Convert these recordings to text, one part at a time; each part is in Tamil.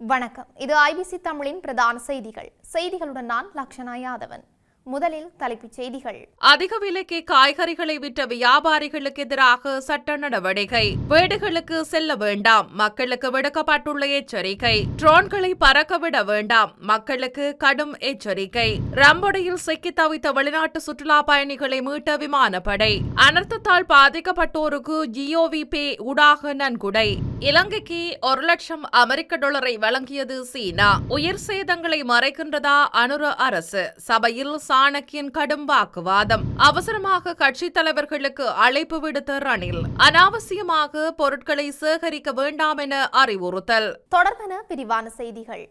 வணக்கம். இது ஐபிசி தமிழின் பிரதான செய்திகள். செய்திகளுடன் நான் லக்ஷனா யாதவன். முதலில் தலைப்புச் செய்திகள். அதிக விலைக்கு காய்கறிகளை விற்ற வியாபாரிகளுக்கு எதிராக சட்ட நடவடிக்கை. வீடுகளுக்கு செல்ல வேண்டாம். மக்களுக்கு விடுக்கப்பட்டுள்ள எச்சரிக்கை. ட்ரோன்களை பறக்க விட வேண்டாம். மக்களுக்கு கடும் எச்சரிக்கை. ரம்பொடையில் சிக்கி தவித்த வெளிநாட்டு சுற்றுலா பயணிகளை மீட்ட விமானப்படை. அனர்த்தத்தால் பாதிக்கப்பட்டோருக்கு ஜியோவி பே ஊடாக நன்கொடை. இலங்கைக்கு ஒரு லட்சம் அமெரிக்க டாலரை வழங்கியது சீனா. உயிர் சேதங்களை மறைக்கின்றதா அனுர அரசு. சபையில் சாணக்கியன் கடும் வாக்குவாதம். அவசரமாக கட்சித் தலைவர்களுக்கு அழைப்பு விடுத்த ரணில் அனாவசியமாக பொருட்களை சேகரிக்க வேண்டாம் என அறிவுறுத்தல். தொடர்பான விரிவான செய்திகள்.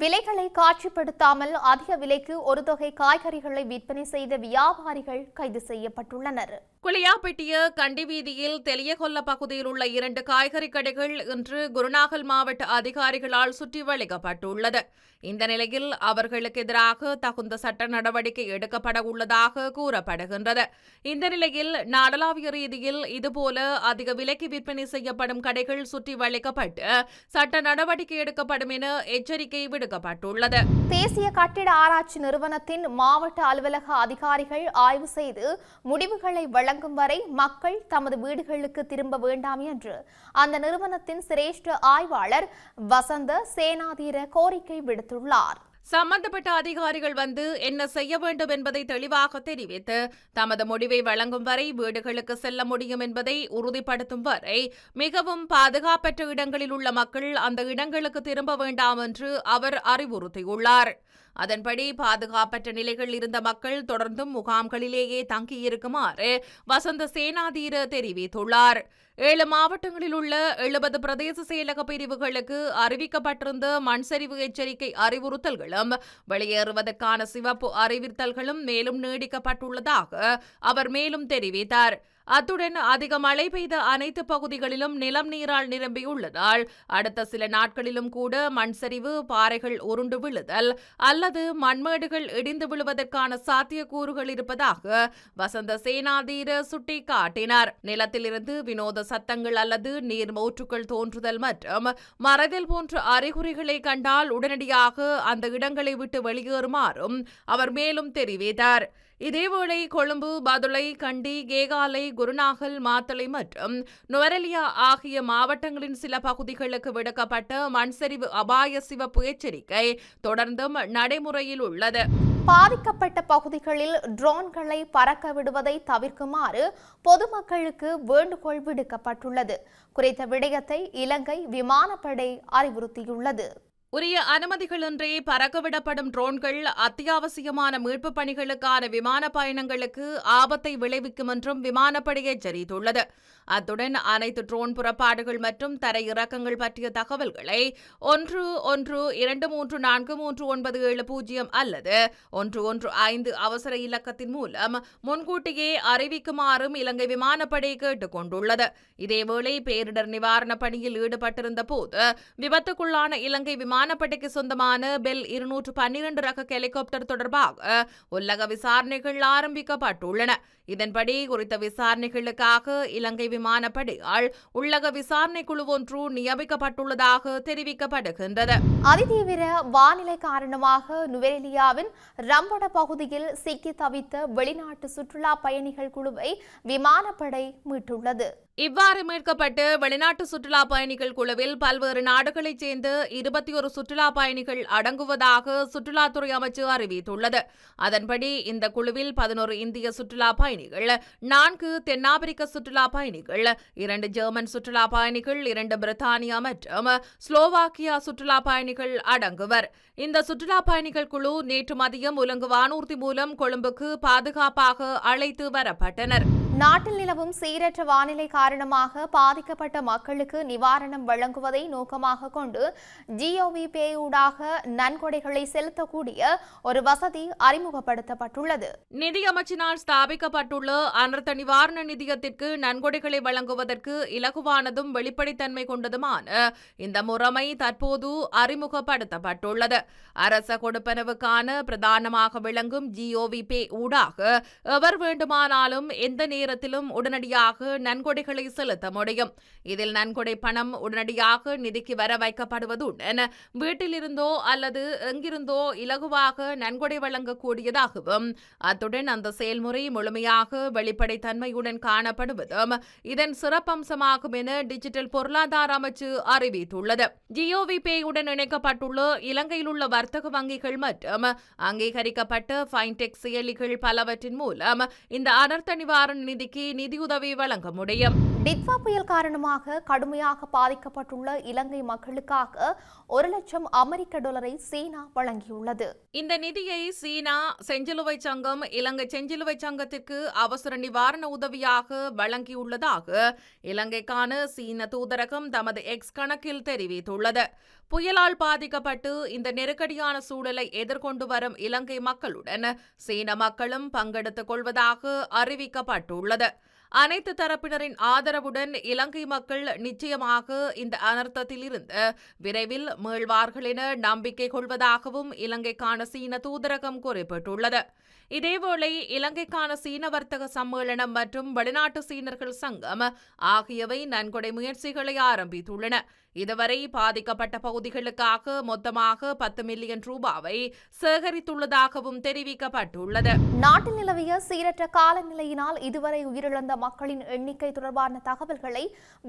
விலைகளை காட்சிப்படுத்தாமல் அதிக விலைக்கு ஒரு தொகை காய்கறிகளை விற்பனை செய்த வியாபாரிகள் கைது செய்யப்பட்டுள்ளனர். குளியாப்பட்டிய கண்டி வீதியில் தெளியகொல்ல பகுதியில் உள்ள இரண்டு காய்கறி கடைகள் இன்று குருநாகல் மாவட்ட அதிகாரிகளால் சுற்றி வளைக்கப்பட்டுள்ளது. இந்த நிலையில் அவர்களுக்கு எதிராக தகுந்த சட்ட நடவடிக்கை எடுக்கப்பட உள்ளதாக கூறப்படுகின்றது. இந்த நிலையில் நாடளாவிய ரீதியில் இதுபோல அதிக விலைக்கு விற்பனை செய்யப்படும் கடைகள் சுற்றி வளைக்கப்பட்டு சட்ட நடவடிக்கை எடுக்கப்படும் என எச்சரிக்கை எடுக்கப்பட்டுள்ளது. தேசிய கட்டிட ஆராய்ச்சி நிறுவனத்தின் மாவட்ட அலுவலக அதிகாரிகள் ஆய்வு செய்து முடிவுகளை வழங்கும் வரை மக்கள் தமது வீடுகளுக்கு திரும்ப வேண்டாம் என்று அந்த நிறுவனத்தின் சிரேஷ்ட ஆய்வாளர் வசந்த சேனாதீர கோரிக்கை விடுத்துள்ளார். சம்பந்தப்பட்ட அதிகாரிகள் வந்து என்ன செய்ய வேண்டும் என்பதை தெளிவாக தெரிவித்து தமது முடிவை வழங்கும் வரை வீடுகளுக்கு செல்ல முடியும் என்பதை உறுதிப்படுத்தும் வரை மிகவும் பாதுகாப்பற்ற இடங்களில் உள்ள மக்கள் அந்த இடங்களுக்கு திரும்ப வேண்டாம் என்று அவர் அறிவுறுத்தியுள்ளார். அதன்படி பாதுகாப்பற்ற நிலைகள் இருந்த மக்கள் தொடர்ந்தும் முகாம்களிலேயே தங்கியிருக்குமாறு வசந்த சேனாதீர தெரிவித்துள்ளார். ஏழு மாவட்டங்களில் உள்ள எழுபது பிரதேச செயலக பிரிவுகளுக்கு அறிவிக்கப்பட்டிருந்த மண்சரிவு எச்சரிக்கை அறிவுறுத்தல்களும் வெளியேறுவதற்கான சிவப்பு அறிவித்தல்களும் மேலும் நீடிக்கப்பட்டுள்ளதாக அவர் மேலும் தெரிவித்தார். அத்துடன் அதிக மழை பெய்த அனைத்து பகுதிகளிலும் நிலம் நீரால் நிரம்பியுள்ளதால் அடுத்த சில நாட்களிலும் கூட மண் சரிவு பாறைகள் உருண்டு விழுதல் அல்லது மண்மேடுகள் இடிந்து விழுவதற்கான சாத்தியக்கூறுகள் இருப்பதாக வசந்த சேனாதீர சுட்டிக்காட்டினார் நிலத்திலிருந்து வினோத சத்தங்கள் அல்லது நீர் மோற்றுக்கள் தோன்றுதல் மற்றும் மறைதல் போன்ற அறிகுறிகளை கண்டால் உடனடியாக அந்த இடங்களை விட்டு வெளியேறுமாறும் அவர் மேலும் தெரிவித்தார். இதேவேளை கொழும்பு பதுளை கண்டி கேகாலை குருநாகல் மாத்தளை மற்றும் நுவரெலியா ஆகிய மாவட்டங்களின் சில பகுதிகளுக்கு விடுக்கப்பட்ட மண்சரிவு அபாய சிவப்பு எச்சரிக்கை தொடர்ந்தும் நடைமுறையில் உள்ளது. பாதிக்கப்பட்ட பகுதிகளில் ட்ரோன்களை பறக்க விடுவதை தவிர்க்குமாறு பொதுமக்களுக்கு வேண்டுகோள் விடுக்கப்பட்டுள்ளது. குறித்த விடயத்தை இலங்கை விமானப்படை அறிவுறுத்தியுள்ளது. உரிய அனுமதிகளின்றி பறக்கவிடப்படும் ட்ரோன்கள் அத்தியாவசியமான மீட்புப் பணிகளுக்கான விமான பயணங்களுக்கு ஆபத்தை விளைவிக்கும் என்றும் விமானப்படை எச்சரித்துள்ளது அத்துடன் அனைத்து ட்ரோன் புறப்பாடுகள் மற்றும் தரையிறக்கங்கள் பற்றிய தகவல்களை ஒன்று ஒன்று இரண்டு மூன்று நான்கு மூன்று ஒன்பது ஏழு பூஜ்ஜியம் அல்லது ஒன்று ஒன்று ஐந்து அவசர இலக்கத்தின் மூலம் முன்கூட்டியே அறிவிக்குமாறும் இலங்கை விமானப்படை கேட்டுக் கொண்டுள்ளது இதேவேளை பேரிடர் நிவாரணப் பணியில் ஈடுபட்டிருந்த போது விபத்துக்குள்ளான இலங்கை விமானப்படைக்கு சொந்தமான பெல் இருநூற்று பன்னிரண்டு ரக ஹெலிகாப்டர் தொடர்பாக உலக விசாரணைகள் ஆரம்பிக்கப்பட்டுள்ளன. இதன்படி குறித்த விசாரணைகளுக்காக இலங்கை விமானப்படையால் உள்ளக விசாரணை குழு ஒன்று நியமிக்கப்பட்டுள்ளதாக தெரிவிக்கப்படுகின்றது. அதிதீவிர வானிலை காரணமாக நுவரெலியாவின் ரம்பட பகுதியில் சிக்கி தவித்த வெளிநாட்டு சுற்றுலா பயணிகள் குழுவை விமானப்படை மீட்டுள்ளது. இவ்வாறு மீட்கப்பட்டு வெளிநாட்டு சுற்றுலா பயணிகள் குழுவில் பல்வேறு நாடுகளைச் சேர்ந்த இருபத்தி ஒரு சுற்றுலா பயணிகள் அடங்குவதாக சுற்றுலாத்துறை அமைச்சு அறிவித்துள்ளது. அதன்படி இந்த குழுவில் பதினோரு இந்திய சுற்றுலா பயணிகள் நான்கு தென்னாப்பிரிக்க சுற்றுலா பயணிகள் இரண்டு ஜெர்மன் சுற்றுலா பயணிகள் இரண்டு பிரித்தானியா மற்றும் ஸ்லோவாக்கியா சுற்றுலா பயணிகள் அடங்குவர். இந்த சுற்றுலா பயணிகள் குழு நேற்று மதியம் உலங்கு வானூர்தி மூலம் கொழும்புக்கு பாதுகாப்பாக அழைத்து வரப்பட்டனர். நாட்டில் நிலவும் சீரற்ற வானிலை காரணமாக பாதிக்கப்பட்ட மக்களுக்கு நிவாரணம் வழங்குவதை நோக்கமாக கொண்டு ஜியோவி பே ஊடாக நன்கொடைகளை செலுத்தக்கூடிய ஒரு வசதி அறிமுகப்படுத்தப்பட்டுள்ளது. நிதியமைச்சினால் ஸ்தாபிக்கப்பட்டுள்ள அனர்த்த நிவாரண நிதியத்திற்கு நன்கொடைகளை வழங்குவதற்கு இலகுவானதும் வெளிப்படைத்தன்மை கொண்டதுமான இந்த முறைமை தற்போது அறிமுகப்படுத்தப்பட்டுள்ளது. அரச கொடுப்பனவுக்கான பிரதானமாக விளங்கும் ஜியோவி பே ஊடாக எவர் வேண்டுமானாலும் எந்த நேரத்திலும் உடனடியாக நன்கொடைகள் நன்கொடைகளை செலுத்த முடியும். இதில் நன்கொடை பணம் உடனடியாக நிதிக்கு வர வைக்கப்படுவதுடன் வீட்டிலிருந்தோ அல்லது எங்கிருந்தோ இலகுவாக நன்கொடை வழங்கக்கூடியதாகவும் அத்துடன் அந்த செயல்முறை முழுமையாக வெளிப்படைத்தன்மையுடன் காணப்படுவதும் இதன் சிறப்பம்சமாகும் என டிஜிட்டல் பொருளாதார அமைச்சு அறிவித்துள்ளது. ஜியோவி பேயுடன் இணைக்கப்பட்டுள்ள இலங்கையில் உள்ள வர்த்தக வங்கிகள் மற்றும் அங்கீகரிக்கப்பட்ட ஃபைன்டெக் செயலிகள் பலவற்றின் மூலம் இந்த அனர்த்த நிவாரண நிதிக்கு நிதியுதவி வழங்க முடியும். டிட்வா புயல் காரணமாக கடுமையாக பாதிக்கப்பட்டுள்ள இலங்கை மக்களுக்காக ஒரு லட்சம் அமெரிக்க டாலரை சீனா வழங்கியுள்ளது. இந்த நிதியை சீனா செஞ்சிலுவை சங்கம் இலங்கை செஞ்சிலுவை சங்கத்திற்கு அவசர நிவாரண உதவியாக வழங்கியுள்ளதாக இலங்கைக்கான சீன தூதரகம் தமது எக்ஸ் கணக்கில் தெரிவித்துள்ளது. புயலால் பாதிக்கப்பட்டு இந்த நெருக்கடியான சூழலை எதிர்கொண்டு வரும் இலங்கை மக்களுடன் சீன மக்களும் பங்கெடுத்துக் கொள்வதாக அறிவிக்கப்பட்டுள்ளது. அனைத்து தரப்பினரின் ஆதரவுடன் இலங்கை மக்கள் நிச்சயமாக இந்த அனர்த்தத்திலிருந்து விரைவில் மீள்வார்கள் என நம்பிக்கை கொள்வதாகவும் இலங்கைக்கான சீன தூதரகம் குறிப்பிட்டுள்ளது. இதேவேளை இலங்கைக்கான சீன வர்த்தக சம்மேளனம் மற்றும் வெளிநாட்டு சீனர்கள் சங்கம் ஆகியவை நன்கொடை முயற்சிகளை ஆரம்பித்துள்ளன. இதுவரை பாதிக்கப்பட்ட பகுதிகளுக்காக மொத்தமாக பத்து மில்லியன் ரூபாவை சேகரித்துள்ளதாகவும் தெரிவிக்கப்பட்டுள்ளது. நாட்டில் நிலவிய சீரற்ற காலநிலையினால் இதுவரை உயிரிழந்த மக்களின் எண்ணிக்கை தொடர்பான தகவல்களை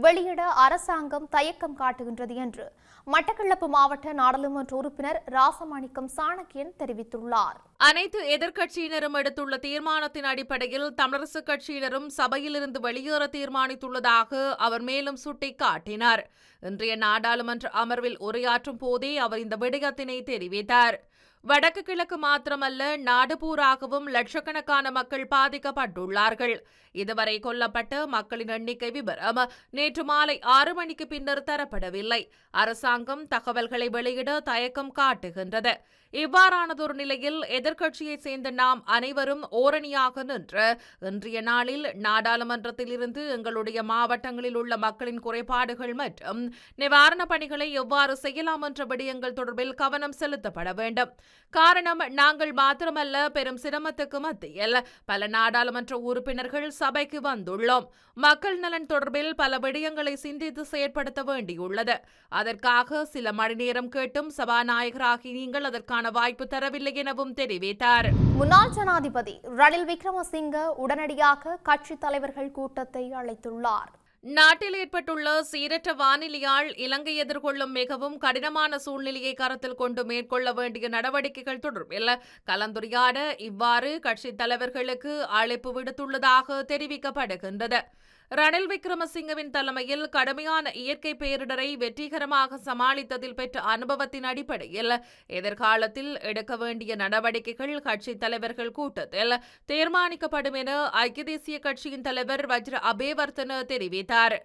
வெளியிட அரசாங்கம் தயக்கம் காட்டுகின்றது என்று மட்டக்களப்பு மாவட்ட நாடாளுமன்ற உறுப்பினர் ராசமாணிக்கம் சாணக்கியன் தெரிவித்துள்ளார். அனைத்து எதிர்க்கட்சியினரும் எடுத்துள்ள தீர்மானத்தின் அடிப்படையில் தமிழரசுக் கட்சியினரும் சபையிலிருந்து வெளியேற தீர்மானித்துள்ளதாக அவர் மேலும் சுட்டிக்காட்டினார். இன்றைய நாடாளுமன்ற அமர்வில் உரையாற்றும் போதே அவர் இந்த விடயத்தினை தெரிவித்தார். வடக்கு கிழக்கு மாத்திரமல்ல நாடு பூராகவும் லட்சக்கணக்கான மக்கள் பாதிக்கப்பட்டுள்ளார்கள். இதுவரை கொல்லப்பட்ட மக்களின் எண்ணிக்கை விவரம் நேற்று மாலை ஆறு மணிக்கு பின்னர் தரப்படவில்லை. அரசாங்கம் தகவல்களை வெளியிட தயக்கம் காட்டுகின்றது. இவ்வாறானதொரு நிலையில் எதிர்க்கட்சியைச் சேர்ந்த நாம் அனைவரும் ஓரணியாக நின்று இன்றைய நாளில் நாடாளுமன்றத்தில் இருந்து எங்களுடைய மாவட்டங்களில் உள்ள மக்களின் குறைபாடுகள் மற்றும் நிவாரணப் பணிகளை எவ்வாறு செய்யலாம் என்ற விடயங்கள் தொடர்பில் கவனம் செலுத்தப்பட வேண்டும். காரணம் நாங்கள் மாத்திரமல்ல பெரும் சிரமத்துக்கு மத்தியில் பல நாடாளுமன்ற உறுப்பினர்கள் சபைக்கு வந்துள்ளோம். மக்கள் நலன் தொடர்பில் பல விடயங்களை சிந்தித்து செயற்படுத்த வேண்டியுள்ளது. அதற்காக சில மணி நேரம் கேட்டும் சபாநாயகராகி நீங்கள் அதற்கான வாய்ப்பு தரவில்லை எனவும் தெரிவித்தார். முன்னாள் ஜனாதிபதி ரணில் விக்ரமசிங்க உடனடியாக கட்சி தலைவர்கள் கூட்டத்தை அழைத்துள்ளார். நாட்டில் ஏற்பட்டுள்ள சீரற்ற வானிலையால் இலங்கை எதிர்கொள்ளும் மிகவும் கடினமான சூழ்நிலையை கருத்தில் கொண்டு மேற்கொள்ள வேண்டிய நடவடிக்கைகள் தொடர்பில் கலந்துரையாட இவ்வாறு கட்சித் தலைவர்களுக்கு அழைப்பு விடுத்துள்ளதாக தெரிவிக்கப்படுகின்றது. ரணில் விக்ரமசிங்கவின் தலைமையில் கடுமையான இயற்கை பேரிடரை வெற்றிகரமாக சமாளித்ததில் பெற்ற அனுபவத்தின் அடிப்படையில் எதிர்காலத்தில் எடுக்க வேண்டிய நடவடிக்கைகள் கட்சித் தலைவர்கள் கூட்டத்தில் தீர்மானிக்கப்படும் என ஐக்கிய தேசிய கட்சியின் தலைவர் வஜ்ர அபேவர்த்தன தெரிவித்தார்.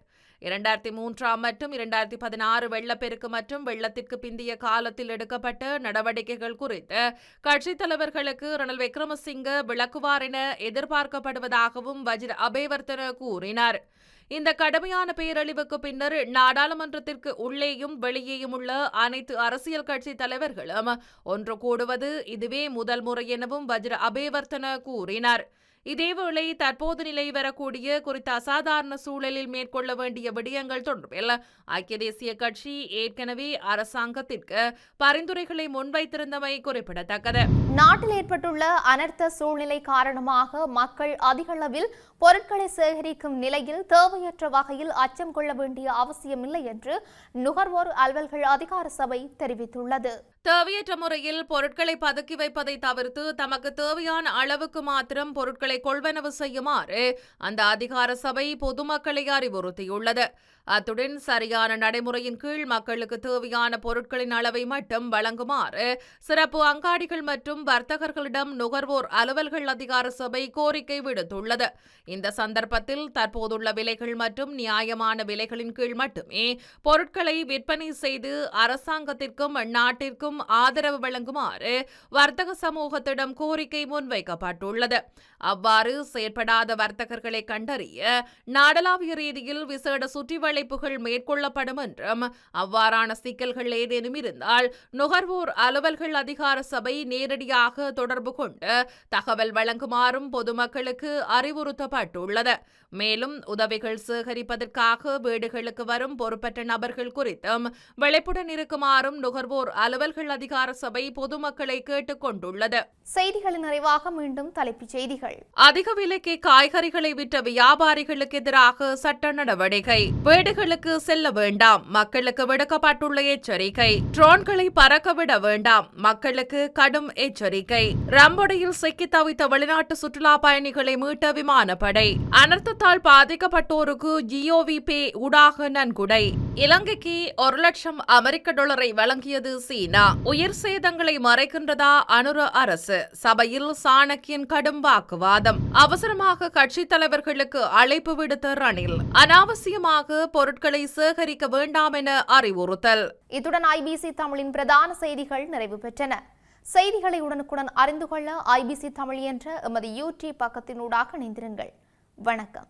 இரண்டாயிரத்தி மூன்றாம் மற்றும் இரண்டாயிரத்தி பதினாறு வெள்ளப்பெருக்கு மற்றும் வெள்ளத்திற்கு பிந்திய காலத்தில் எடுக்கப்பட்ட நடவடிக்கைகள் குறித்து கட்சித் தலைவர்களுக்கு ரணில் விக்ரமசிங்க விளக்குவார் என எதிர்பார்க்கப்படுவதாகவும் வஜ்ர அபேவர்த்தன கூறினார். இந்த கடுமையான பேரழிவுக்கு பின்னர் நாடாளுமன்றத்திற்கு உள்ளேயும் வெளியேயும் உள்ள அனைத்து அரசியல் கட்சி தலைவர்களும் ஒன்று கூடுவது இதுவே முதல் முறை எனவும் வஜ்ர அபேவர்த்தன கூறினார். இதேவேளை தற்போது நிலை வரக்கூடிய குறித்த அசாதாரண சூழலில் மேற்கொள்ள வேண்டிய விடயங்கள் தொடர்பில் ஐக்கிய தேசிய கட்சி ஏற்கனவே அரசாங்கத்திற்கு பரிந்துரைகளை முன்வைத்திருந்தமை குறிப்பிடத்தக்கது. நாட்டில் ஏற்பட்டுள்ள அனர்த்த சூழ்நிலை காரணமாக மக்கள் அதிகளவில் பொருட்களை சேகரிக்கும் நிலையில் தேவையற்ற வகையில் அச்சம் கொள்ள வேண்டிய அவசியமில்லை என்று நுகர்வோர் அலுவல்கள் அதிகார சபை தெரிவித்துள்ளது. தேவையற்ற முறையில் பொருட்களை பதுக்கி வைப்பதை தவிர்த்து தமக்கு தேவையான அளவுக்கு மாத்திரம் பொருட்களை கொள்வனவு செய்யுமாறு அந்த அதிகார சபை பொதுமக்களை அறிவுறுத்தியுள்ளது. அத்துடன் சரியான நடைமுறையின் கீழ் மக்களுக்கு தேவையான பொருட்களின் அளவை மட்டும் வழங்குமாறு சிறப்பு அங்காடிகள் மற்றும் வர்த்தகர்களிடம் நுகர்வோர் அலுவல்கள் அதிகார சபை கோரிக்கை விடுத்துள்ளது. இந்த சந்தர்ப்பத்தில் தற்போதுள்ள விலைகள் மற்றும் நியாயமான விலைகளின் கீழ் மட்டுமே பொருட்களை விற்பனை செய்து அரசாங்கத்திற்கும் நாட்டிற்கும் ஆதரவு வழங்குமாறு வர்த்தக சமூகத்திடம் கோரிக்கை முன்வைக்கப்பட்டுள்ளது. அவ்வாறு செயற்படாத வர்த்தகர்களை கண்டறிய நாடளாவிய ரீதியில் விசேட சுற்றிவளைப்புகள் மேற்கொள்ளப்படும் என்றும் அவ்வாறான சிக்கல்கள் ஏதேனும் இருந்தால் நுகர்வோர் அலுவல்கள் அதிகார சபை நேரடியாக தொடர்பு கொண்டு தகவல் வழங்குமாறும் பொதுமக்களுக்கு அறிவுறுத்தப்பட்டுள்ளது. மேலும் உதவிகள் சேகரிப்பதற்காக வீடுகளுக்கு வரும் பொறுப்பற்ற நபர்கள் குறித்தும் விழிப்புடன் இருக்குமாறும் நுகர்வோர் அலுவல்கள் அதிகார சபை பொதுமக்களை கேட்டுக் கொண்டுள்ளது. செய்திகளின் நிறைவாக மீண்டும் தலைப்புச் செய்திகள். அதிக விலைக்கு காய்கறிகளை விற்ற வியாபாரிகளுக்கு எதிராக சட்ட நடவடிக்கை. வீடுகளுக்கு செல்ல வேண்டாம். மக்களுக்கு விடுக்கப்பட்டுள்ள எச்சரிக்கை. ட்ரோன்களை பறக்க விட வேண்டாம். மக்களுக்கு கடும் எச்சரிக்கை. ரம்பொடையில் சிக்கி தவித்த வெளிநாட்டு சுற்றுலா பயணிகளை மீட்ட விமானப்படை. அனர்த்தத்தால் பாதிக்கப்பட்டோருக்கு ஜியோவி பே ஊடாக நன்கொடை. இலங்கைக்கு ஒரு லட்சம் அமெரிக்க டாலரை வழங்கியது சீனா. உயிர் சேதங்களை மறைக்கின்றதா அனுர அரசு. சபையில் சாணக்கியன் கடும் வாக்குவாதம். அவசரமாக கட்சித் தலைவர்களுக்கு அழைப்பு விடுத்த ரணில். அனாவசியமாக பொருட்களை சேகரிக்க வேண்டாம் என அறிவுறுத்தல். இத்துடன் ஐபிசி தமிழின் பிரதான செய்திகள் நிறைவு பெற்றன. செய்திகளை உடனுக்குடன் அறிந்து கொள்ள ஐபிசி தமிழ் என்ற எமது யூடியூப் பக்கத்தினூடாக இணைந்திருங்கள். வணக்கம்.